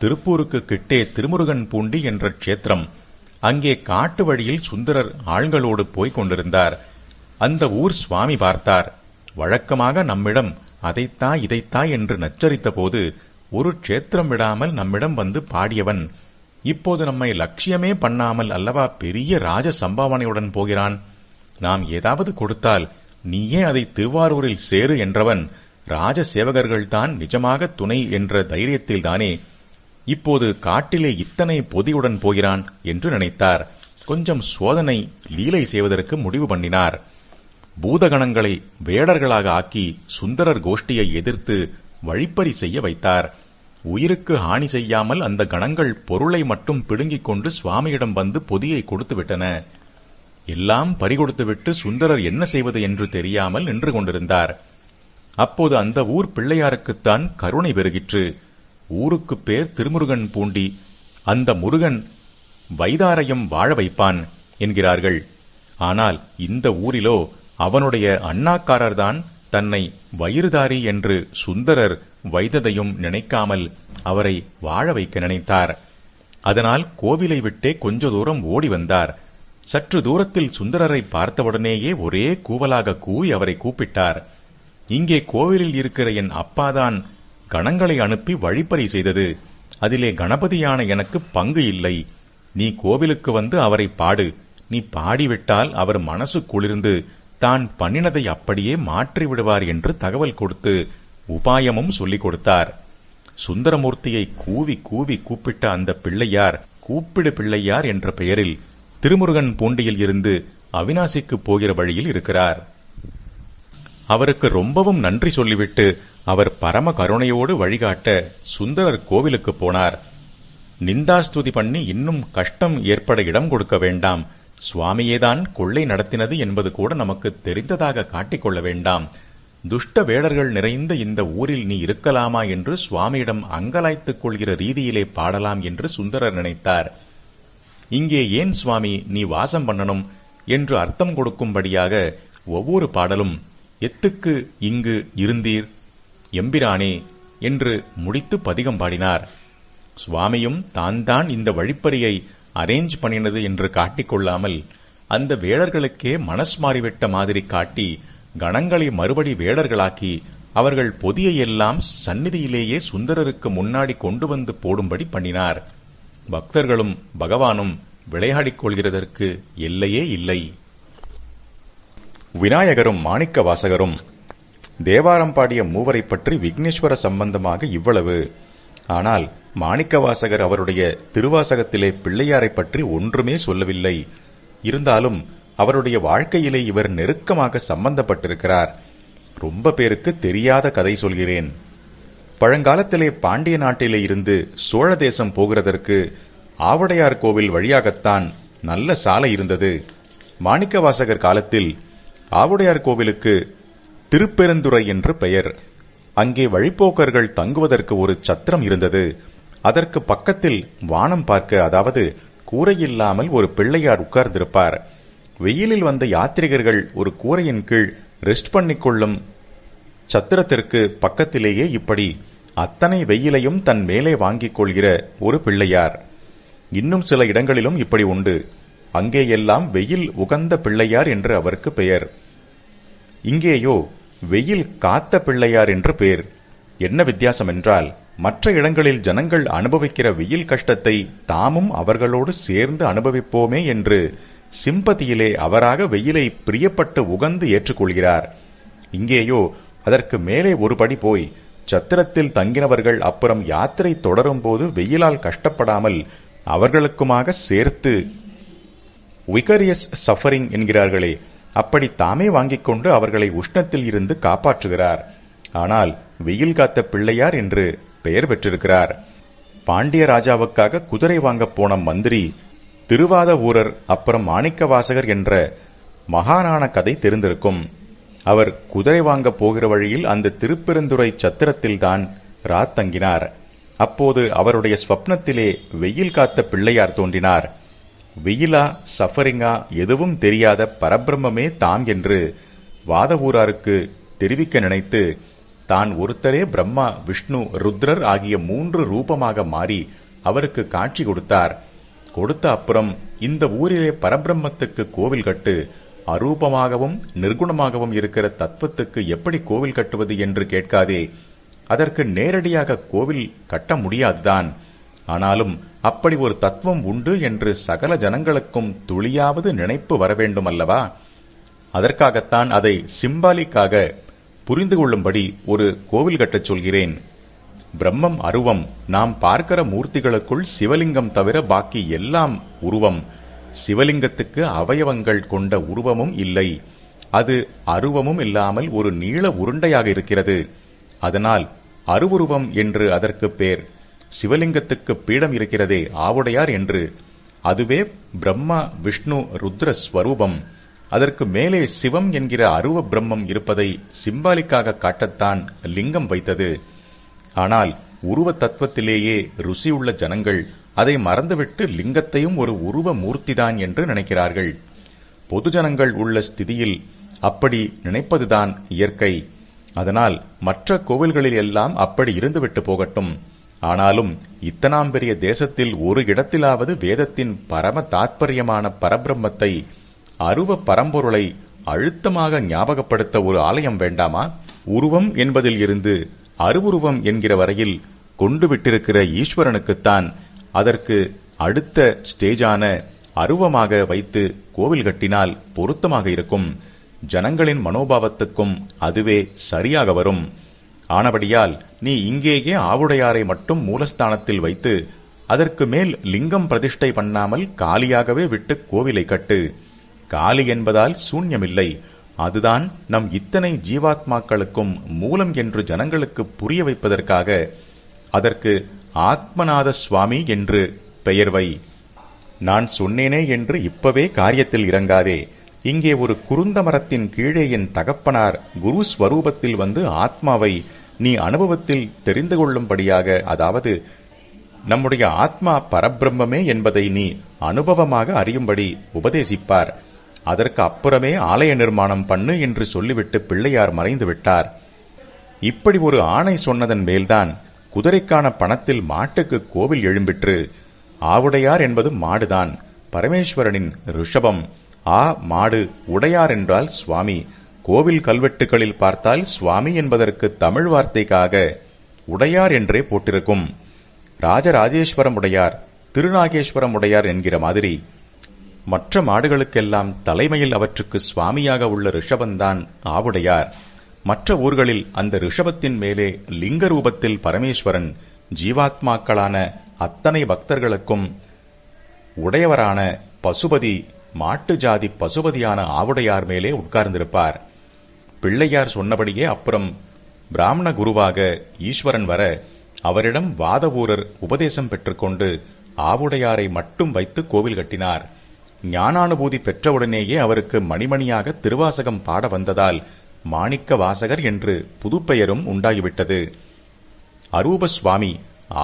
திருப்பூருக்கு கிட்டே திருமுருகன் பூண்டி என்ற க்ஷேத்திரம். அங்கே காட்டு வழியில் சுந்தரர் ஆள்களோடு போய்க் கொண்டிருந்தார். அந்த ஊர் சுவாமி பார்த்தார். வழக்கமாக நம்மிடம் அதைத்தா இதைத்தா என்று நச்சரித்த போது ஒரு க்ஷேத்திரம் விடாமல் நம்மிடம் வந்து பாடியவன் இப்போது நம்மை லட்சியமே பண்ணாமல் அல்லவா பெரிய ராஜ சம்பாவனையுடன் போகிறான்? நாம் ஏதாவது கொடுத்தால் நீயே அதை திருவாரூரில் சேரு என்றவன் ராஜ சேவகர்கள்தான் நிஜமாக துணை என்ற தைரியத்தில்தானே இப்போது காட்டிலே இத்தனை பொதியுடன் போகிறான் என்று நினைத்தார். கொஞ்சம் சோதனை லீலை செய்வதற்கு முடிவு பண்ணினார். பூதகணங்களை வேடர்களாக ஆக்கி சுந்தரர் கோஷ்டியை எதிர்த்து வழிப்பறி செய்ய வைத்தார். உயிருக்கு ஹானி செய்யாமல் அந்த கணங்கள் பொருளை மட்டும் பிடுங்கிக் கொண்டு சுவாமியிடம் வந்து பொதியை கொடுத்துவிட்டன. எல்லாம் பறிகொடுத்துவிட்டு சுந்தரர் என்ன செய்வது என்று தெரியாமல் நின்று கொண்டிருந்தார். அப்போது அந்த ஊர் பிள்ளையாருக்குத்தான் கருணை பெருகிற்று. ஊருக்கு பேர் திருமுருகன் பூண்டி. அந்த முருகன் வைதாரையும் வாழ வைப்பான் என்கிறார்கள். ஆனால் இந்த ஊரிலோ அவனுடைய அண்ணாக்காரர்தான் தன்னை வயிறுதாரி என்று சுந்தரர் வைததையும் நினைக்காமல் அவரை வாழ வைக்க நினைத்தார். அதனால் கோவிலை விட்டே கொஞ்ச தூரம் ஓடி வந்தார். சற்று தூரத்தில் சுந்தரரை பார்த்தவுடனேயே ஒரே கூவலாக கூவி அவரை கூப்பிட்டார். இங்கே கோவிலில் இருக்கிற என் அப்பாதான் கணங்களை அனுப்பி வழிப்பறி செய்தது. அதிலே கணபதியான எனக்கு பங்கு இல்லை. நீ கோவிலுக்கு வந்து அவரை பாடு. நீ பாடிவிட்டால் அவர் மனசு குளிர்ந்து. தான் பண்ணினதை அப்படியே மாற்றி விடுவார் என்று தகவல் கொடுத்து உபாயமும் சொல்லிக் கொடுத்தார். சுந்தரமூர்த்தியை கூவி கூவி கூப்பிட்ட அந்த பிள்ளையார் கூப்பிடு பிள்ளையார் என்ற பெயரில் திருமுருகன் பூண்டியில் இருந்து அவினாசிக்கு போகிற வழியில் இருக்கிறார். அவருக்கு ரொம்பவும் நன்றி சொல்லிவிட்டு அவர் பரம கருணையோடு வழிகாட்ட சுந்தரர் கோவிலுக்கு போனார். நிந்தாஸ்துதி பண்ணி இன்னும் கஷ்டம் ஏற்பட இடம் கொடுக்க வேண்டாம். சுவாமியேதான் கொள்ளை நடத்தினது என்பது கூட நமக்கு தெரிந்ததாக காட்டிக்கொள்ள வேண்டாம். துஷ்ட வேடர்கள் நிறைந்த இந்த ஊரில் நீ இருக்கலாமா என்று சுவாமியிடம் அங்கலாய்த்துக் கொள்கிற ரீதியிலே பாடலாம் என்று சுந்தரர் நினைத்தார். இங்கே ஏன் சுவாமி நீ வாசம் பண்ணணும் என்று அர்த்தம் கொடுக்கும்படியாக ஒவ்வொரு பாடலும் எத்துக்கு இங்கு இருந்தீர் எம்பிரானே என்று முடித்து பதிகம் பாடினார். சுவாமியும் தான் தான் இந்த வழிப்பறியை அரேஞ்ச் பண்ணினது என்று காட்டிக்கொள்ளாமல் அந்த வேடர்களுக்கே மனஸ் மாறிவிட்ட மாதிரி காட்டி கணங்களை மறுபடி வேடர்களாக்கி அவர்கள் பொதியையெல்லாம் சந்நிதியிலேயே சுந்தரருக்கு முன்னாடி கொண்டு வந்து போடும்படி பண்ணினார். பக்தர்களும் பகவானும் விளையாடிக் கொள்கிறதற்கு எல்லையே இல்லை. விநாயகரும் மாணிக்க வாசகரும் தேவாரம் பாடிய மூவரை பற்றி விக்னேஸ்வர சம்பந்தமாக இவ்வளவு. ஆனால் மாணிக்கவாசகர் அவருடைய திருவாசகத்திலே பிள்ளையாரை பற்றி ஒன்றுமே சொல்லவில்லை. இருந்தாலும் அவருடைய வாழ்க்கையிலே இவர் நெருக்கமாக சம்பந்தப்பட்டிருக்கிறார். ரொம்ப பேருக்கு தெரியாத கதை சொல்கிறேன். பழங்காலத்திலே பாண்டிய நாட்டிலே இருந்து சோழ தேசம் போகிறதற்கு ஆவடையார் கோவில் வழியாகத்தான் நல்ல சாலை இருந்தது. மாணிக்கவாசகர் காலத்தில் ஆவுடையார் கோவிலுக்கு திருப்பெருந்துறை என்று பெயர். அங்கே வழிப்போக்கர்கள் தங்குவதற்கு ஒரு சத்திரம் இருந்தது. அதற்கு பக்கத்தில் வானம் பார்க்க அதாவது கூரையில்லாமல் ஒரு பிள்ளையார் உட்கார்ந்திருப்பார். வெயிலில் வந்த யாத்ரிகர்கள் ஒரு கூரையின் கீழ் ரெஸ்ட் பண்ணிக்கொள்ளும் சத்திரத்திற்கு பக்கத்திலேயே இப்படி அத்தனை வெயிலையும் தன் மேலே வாங்கிக் கொள்கிற ஒரு பிள்ளையார். இன்னும் சில இடங்களிலும் இப்படி உண்டு. அங்கேயெல்லாம் வெயில் உகந்த பிள்ளையார் என்று அவருக்கு பெயர். இங்கேயோ வெயில் காத்த பிள்ளையார் என்று பெயர். என்ன வித்தியாசம் என்றால் மற்ற இடங்களில் ஜனங்கள் அனுபவிக்கிற வெயில் கஷ்டத்தை தாமும் அவர்களோடு சேர்ந்து அனுபவிப்போமே என்று சிம்பதியிலே அவராக வெயிலை பிரியப்பட்டு உகந்து ஏற்றுக்கொள்கிறார். இங்கேயோ அதற்கு மேலே ஒருபடி போய் சத்திரத்தில் தங்கினவர்கள் அப்புறம் யாத்திரை தொடரும் போது வெயிலால் கஷ்டப்படாமல் அவர்களுக்குமாக சேர்த்து விகரியஸ் சஃபரிங் என்கிறார்களே அப்படி தாமே வாங்கிக் கொண்டு அவர்களை உஷ்ணத்தில் இருந்து காப்பாற்றுகிறார். ஆனால் வெயில் காத்த பிள்ளையார் என்று பெயர் பெற்றிருக்கிறார். பாண்டிய ராஜாவுக்காக குதிரை வாங்கப் போன மந்திரி திருவாத ஊரர் அப்புறம் மாணிக்க வாசகர் என்ற மகானான கதை தெரிந்திருக்கும். அவர் குதிரை வாங்க போகிற வழியில் அந்த திருப்பெருந்துறை சத்திரத்தில்தான் ராத்தங்கினார். அப்போது அவருடைய ஸ்வப்னத்திலே வெயில் காத்த பிள்ளையார் தோன்றினார். வெயிலா சஃபரிங்கா எதுவும் தெரியாத பரபிரம்மே தான் என்று வாதவூராருக்கு தெரிவிக்க நினைத்து தான் ஒருத்தரே பிரம்மா விஷ்ணு ருத்ரர் ஆகிய மூன்று ரூபமாக மாறி அவருக்கு காட்சி கொடுத்தார். கொடுத்த அப்புறம் இந்த ஊரிலே பரபிரம்மத்துக்கு கோவில் கட்டு அரூபமாகவும் நிர்குணமாகவும் இருக்கிற தத்துவத்துக்கு எப்படி கோவில் கட்டுவது என்று கேட்காதே அதற்கு நேரடியாக கோவில் கட்ட முடியாதுதான். ஆனாலும் அப்படி ஒரு தத்துவம் உண்டு என்று சகல ஜனங்களுக்கும் துளியாவது நினைப்பு வர வேண்டும் அல்லவா அதற்காகத்தான் அதை சிம்பாலிக்காக புரிந்து கொள்ளும்படி ஒரு கோவில் கட்டச் சொல்கிறேன். பிரம்மம் அருவம் நாம் பார்க்கிற மூர்த்திகளுக்குள் சிவலிங்கம் தவிர பாக்கி எல்லாம் உருவம். சிவலிங்கத்துக்கு அவயவங்கள் கொண்ட உருவமும் இல்லை. அது அருவமும் இல்லாமல் ஒரு நீள உருண்டையாக இருக்கிறது. அதனால் அருவுருவம் என்று அதற்கு பேர். சிவலிங்கத்துக்கு பீடம் இருக்கிறதே ஆவுடையார் என்று. அதுவே பிரம்மா விஷ்ணு ருத்ர ஸ்வரூபம். அதற்கு மேலே சிவம் என்கிற அருவ பிரம்மம் இருப்பதை சிம்பாலிக்காக காட்டத்தான் லிங்கம் வைத்தது. ஆனால் உருவ தத்துவத்திலேயே ருசியுள்ள ஜனங்கள் அதை மறந்துவிட்டு லிங்கத்தையும் ஒரு உருவ மூர்த்திதான் என்று நினைக்கிறார்கள். பொதுஜனங்கள் உள்ள ஸ்திதியில் அப்படி நினைப்பதுதான் இயற்கை. அதனால் மற்ற கோவில்களில் எல்லாம் அப்படி இருந்துவிட்டு போகட்டும். ஆனாலும் இத்தனாம் பெரிய தேசத்தில் ஒரு இடத்திலாவது வேதத்தின் பரம தாத்பரியமான பரபிரம்மத்தை அருவ பரம்பொருளை அழுத்தமாக ஞாபகப்படுத்த ஒரு ஆலயம் வேண்டாமா? உருவம் என்பதில் இருந்து அருவுருவம் என்கிற வரையில் கொண்டு விட்டிருக்கிற ஈஸ்வரனுக்குத்தான் அதற்கு அடுத்த ஸ்டேஜான அருவமாக வைத்து கோவில் கட்டினால் பொருத்தமாக இருக்கும். ஜனங்களின் மனோபாவத்துக்கும் அதுவே சரியாக வரும். ஆனபடியால் நீ இங்கேயே ஆவுடையாரை மட்டும் மூலஸ்தானத்தில் வைத்து அதற்கு மேல் லிங்கம் பிரதிஷ்டை பண்ணாமல் காலியாகவே விட்டு கோவிலை கட்டு. காலி என்பதால் சூன்யமில்லை. அதுதான் நம் இத்தனை ஜீவாத்மாக்களுக்கும் மூலம் என்று ஜனங்களுக்கு புரிய வைப்பதற்காக அதற்கு ஆத்மநாத சுவாமி என்று பெயர் வை. நான் சொன்னேனே என்று இப்பவே காரியத்தில் இறங்காதே. இங்கே ஒரு குருந்த மரத்தின் கீழே என் தகப்பனார் குரு ஸ்வரூபத்தில் வந்து ஆத்மாவை நீ அனுபவத்தில் தெரிந்து கொள்ளும்படியாக அதாவது நம்முடைய ஆத்மா பரபிரம்மே என்பதை நீ அனுபவமாக அறியும்படி உபதேசிப்பார். அதற்கு அப்புறமே ஆலய நிர்மாணம் பண்ணு என்று சொல்லிவிட்டு பிள்ளையார் மறைந்து விட்டார். இப்படி ஒரு ஆணை சொன்னதன் மேல்தான் குதிரைக்கான பணத்தில் மாட்டுக்கு கோவில் எழும்பிற்று. ஆவுடையார் என்பது மாடுதான். பரமேஸ்வரனின் ரிஷபம். ஆ மாடு உடையார் என்றால் சுவாமி. கோவில் கல்வெட்டுகளில் பார்த்தால் சுவாமி என்பதற்கு தமிழ் வார்த்தைக்காக உடையார் என்றே போட்டிருக்கும். ராஜராஜேஸ்வரம் உடையார் திருநாகேஸ்வரம் உடையார் என்கிற மாதிரி. மற்ற மாடுகளுக்கெல்லாம் தலைமையில் அவற்றுக்கு சுவாமியாக உள்ள ரிஷபந்தான் ஆவுடையார். மற்ற ஊர்களில் அந்த ரிஷபத்தின் மேலே லிங்க ரூபத்தில் பரமேஸ்வரன் ஜீவாத்மாக்களான அத்தனை பக்தர்களுக்கும் உடையவரான பசுபதி மாட்டு ஜாதி பசுபதியான ஆவுடையார் மேலே உட்கார்ந்திருப்பார். பிள்ளையார் சொன்னபடியே அப்புறம் பிராமண குருவாக ஈஸ்வரன் வர அவரிடம் வாதவூரர் உபதேசம் பெற்றுக்கொண்டு ஆவுடையாரை மட்டும் வைத்து கோவில் கட்டினார். ஞானானுபூதி பெற்றவுடனேயே அவருக்கு மணிமணியாக திருவாசகம் பாட வந்ததால் மாணிக்க வாசகர் என்று புதுப்பெயரும் உண்டாகிவிட்டது. அரூப சுவாமி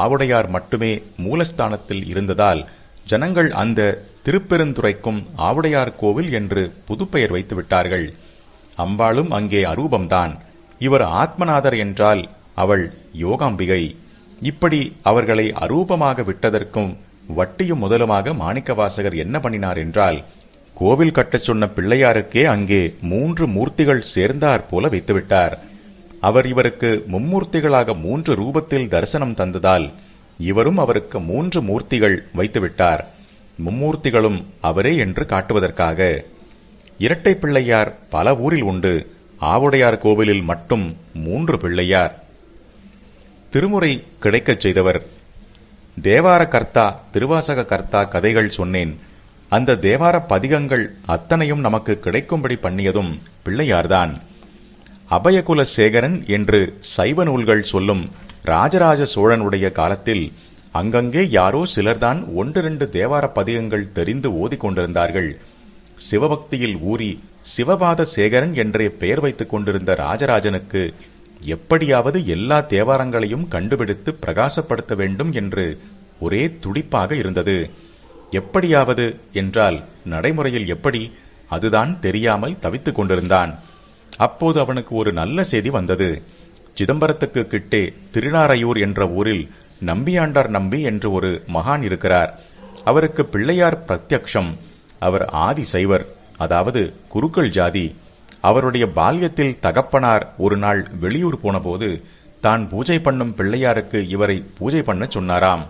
ஆவுடையார் மட்டுமே மூலஸ்தானத்தில் இருந்ததால் ஜனங்கள் அந்த திருப்பெருந்துறைக்கும் ஆவுடையார் கோவில் என்று புதுப்பெயர் வைத்து விட்டார்கள் அம்பாளும் அங்கே அரூபம்தான். இவர் ஆத்மநாதர் என்றால் அவள் யோகாம்பிகை. இப்படி அவர்களை அரூபமாக விட்டதற்கும் வட்டியும் முதலுமாக மாணிக்கவாசகர் என்ன பண்ணினார் என்றால் கோவில் கட்டச் சொன்ன பிள்ளையாருக்கே அங்கே மூன்று மூர்த்திகள் சேர்ந்தார் போல வைத்துவிட்டார். அவர் இவருக்கு மும்மூர்த்திகளாக மூன்று ரூபத்தில் தரிசனம் தந்ததால் இவரும் அவருக்கு மூன்று மூர்த்திகள் வைத்துவிட்டார். மும்மூர்த்திகளும் அவரே என்று காட்டுவதற்காக. இரட்டை பிள்ளையார் பல ஊரில் உண்டு. ஆவுடையார் கோவிலில் மட்டும் மூன்று பிள்ளையார். திருமுறை கிடைக்கச் செய்தவர். தேவார கர்த்தா திருவாசக கர்த்தா கதைகள் சொன்னேன். அந்த தேவார பதிகங்கள் அத்தனையும் நமக்கு கிடைக்கும்படி பண்ணியதும் பிள்ளையார்தான். அபயகுல சேகரன் என்று சைவ நூல்கள் சொல்லும் ராஜராஜ சோழனுடைய காலத்தில் அங்கங்கே யாரோ சிலர்தான் ஒன்றிரண்டு தேவார பதிகங்கள் தெரிந்து ஓதிக் கொண்டிருந்தார்கள் சிவபக்தியில் ஊறி சிவபாத சேகரன் என்றே பெயர் வைத்துக் கொண்டிருந்த ராஜராஜனுக்கு எப்படியாவது எல்லா தேவாரங்களையும் கண்டுபிடித்து பிரகாசப்படுத்த வேண்டும் என்று ஒரே துடிப்பாக இருந்தது. எப்படியாவது என்றால் நடைமுறையில் எப்படி அதுதான் தெரியாமல் தவித்துக் கொண்டிருந்தான். அப்போது அவனுக்கு ஒரு நல்ல செய்தி வந்தது. சிதம்பரத்துக்கு கிட்டே திருநாரையூர் என்ற ஊரில் நம்பியாண்டார் நம்பி என்று ஒரு மகான் இருக்கிறார். அவருக்கு பிள்ளையார் பிரத்யக்ஷம். அவர் ஆதி சைவர் அதாவது குருக்கள் ஜாதி. அவருடைய பால்யத்தில் தகப்பனார் ஒரு நாள் வெளியூர் போனபோது தான் பூஜை பண்ணும் பிள்ளையாருக்கு இவரை பூஜை பண்ண சொன்னாராம்.